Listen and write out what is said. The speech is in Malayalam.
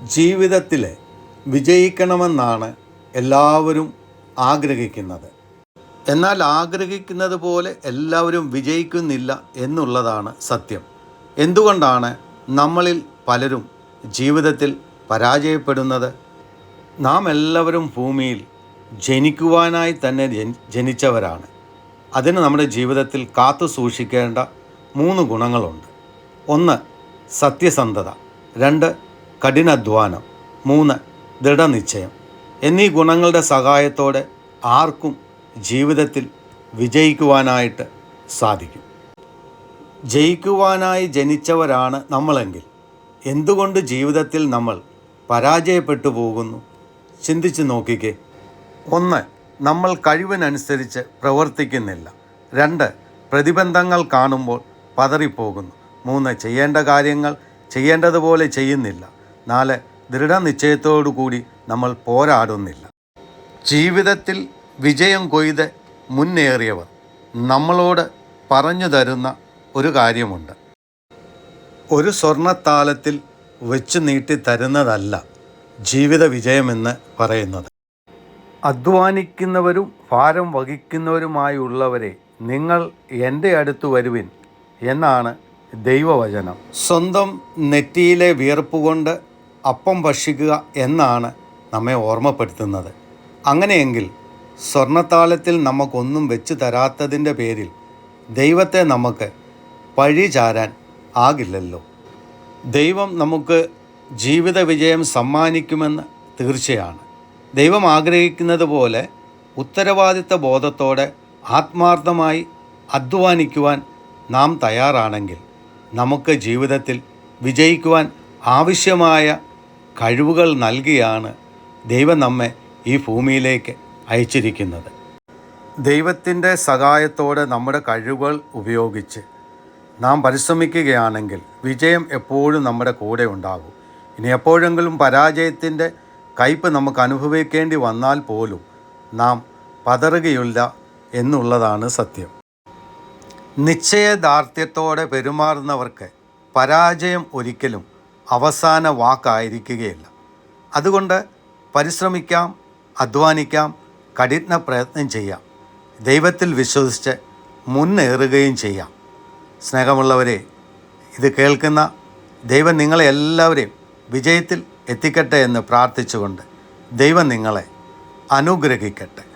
ജീവിതത്തിൽ വിജയിക്കണമെന്നാണ് എല്ലാവരും ആഗ്രഹിക്കുന്നത്. എന്നാൽ ആഗ്രഹിക്കുന്നത് പോലെ എല്ലാവരും വിജയിക്കുന്നില്ല എന്നുള്ളതാണ് സത്യം. എന്തുകൊണ്ടാണ് നമ്മളിൽ പലരും ജീവിതത്തിൽ പരാജയപ്പെടുന്നത്? നാം എല്ലാവരും ഭൂമിയിൽ ജനിക്കുവാനായി തന്നെ ജനിച്ചവരാണ്. അതിന് നമ്മുടെ ജീവിതത്തിൽ കാത്തു സൂക്ഷിക്കേണ്ട മൂന്ന് ഗുണങ്ങളുണ്ട്. ഒന്ന് സത്യസന്ധത രണ്ട് കഠിനാധ്വാനം മൂന്ന് ദൃഢനിശ്ചയം. എന്നീ ഗുണങ്ങളുടെ സഹായത്തോടെ ആർക്കും ജീവിതത്തിൽ വിജയിക്കുവാനായിട്ട് സാധിക്കും. ജയിക്കുവാനായി ജനിച്ചവരാണ് നമ്മളെങ്കിൽ എന്തുകൊണ്ട് ജീവിതത്തിൽ നമ്മൾ പരാജയപ്പെട്ടു പോകുന്നു? ചിന്തിച്ചു നോക്കിക്കേ. ഒന്ന് നമ്മൾ കഴിവിനനുസരിച്ച് പ്രവർത്തിക്കുന്നില്ല. രണ്ട് പ്രതിബന്ധങ്ങൾ കാണുമ്പോൾ പതറിപ്പോകുന്നു. മൂന്ന് ചെയ്യേണ്ട കാര്യങ്ങൾ ചെയ്യേണ്ടതുപോലെ ചെയ്യുന്നില്ല. നാല് ദൃഢനിശ്ചയത്തോടു കൂടി നമ്മൾ പോരാടുന്നില്ല. ജീവിതത്തിൽ വിജയം കൊയ്ത് മുന്നേറിയവർ നമ്മളോട് പറഞ്ഞു തരുന്ന ഒരു കാര്യമുണ്ട്. ഒരു സ്വർണത്താലത്തിൽ വെച്ച് നീട്ടി തരുന്നതല്ല ജീവിത വിജയമെന്ന് പറയുന്നത്. അധ്വാനിക്കുന്നവരും ഭാരം വഹിക്കുന്നവരുമായുള്ളവരെ നിങ്ങൾ എന്റെ അടുത്ത് വരുവിൻ എന്നാണ് ദൈവവചനം. സ്വന്തം നെറ്റിയിലെ വിയർപ്പുകൊണ്ട് അപ്പം ഭക്ഷിക്കുക എന്നാണ് നമ്മെ ഓർമ്മപ്പെടുത്തുന്നത്. അങ്ങനെയെങ്കിൽ സ്വർണത്താളത്തിൽ നമുക്കൊന്നും വെച്ച് തരാത്തതിന്റെ പേരിൽ ദൈവത്തെ നമുക്ക് പഴി ചാരാൻ ആകില്ലല്ലോ. ദൈവം നമുക്ക് ജീവിത വിജയം സമ്മാനിക്കുമെന്ന് തീർച്ചയാണ്. ദൈവം ആഗ്രഹിക്കുന്നത് പോലെ ഉത്തരവാദിത്ത ബോധത്തോടെ ആത്മാർത്ഥമായി അധ്വാനിക്കുവാൻ നാം തയ്യാറാണെങ്കിൽ നമുക്ക് ജീവിതത്തിൽ വിജയിക്കുവാൻ ആവശ്യമായ കഴിവുകൾ നൽകിയാണ് ദൈവം നമ്മെ ഈ ഭൂമിയിലേക്ക് അയച്ചിരിക്കുന്നത്. ദൈവത്തിന്റെ സഹായത്തോടെ നമ്മുടെ കഴിവുകൾ ഉപയോഗിച്ച് നാം പരിശ്രമിക്കുകയാണെങ്കിൽ വിജയം എപ്പോഴും നമ്മുടെ കൂടെ ഉണ്ടാകും. ഇനി എപ്പോഴെങ്കിലും പരാജയത്തിന്റെ കയ്പ് നമുക്ക് അനുഭവിക്കേണ്ടി വന്നാൽ പോലും നാം പതറുകയില്ല എന്നുള്ളതാണ് സത്യം. നിശ്ചയദാർഢ്യത്തോടെ പെരുമാറുന്നവർക്ക് പരാജയം ഒരിക്കലും അവസാന വാക്കായിരിക്കുകയില്ല. അതുകൊണ്ട് പരിശ്രമിക്കാം അധ്വാനിക്കാം കഠിന പ്രയത്നം ചെയ്യാം. ദൈവത്തിൽ വിശ്വസിച്ച് മുന്നേറുകയും ചെയ്യാം. സ്നേഹമുള്ളവരെ ഇത് കേൾക്കുന്ന ദൈവം നിങ്ങളെ എല്ലാവരെയും വിജയത്തിൽ എത്തിക്കട്ടെ എന്ന് പ്രാർത്ഥിച്ചുകൊണ്ട് ദൈവം നിങ്ങളെ അനുഗ്രഹിക്കട്ടെ.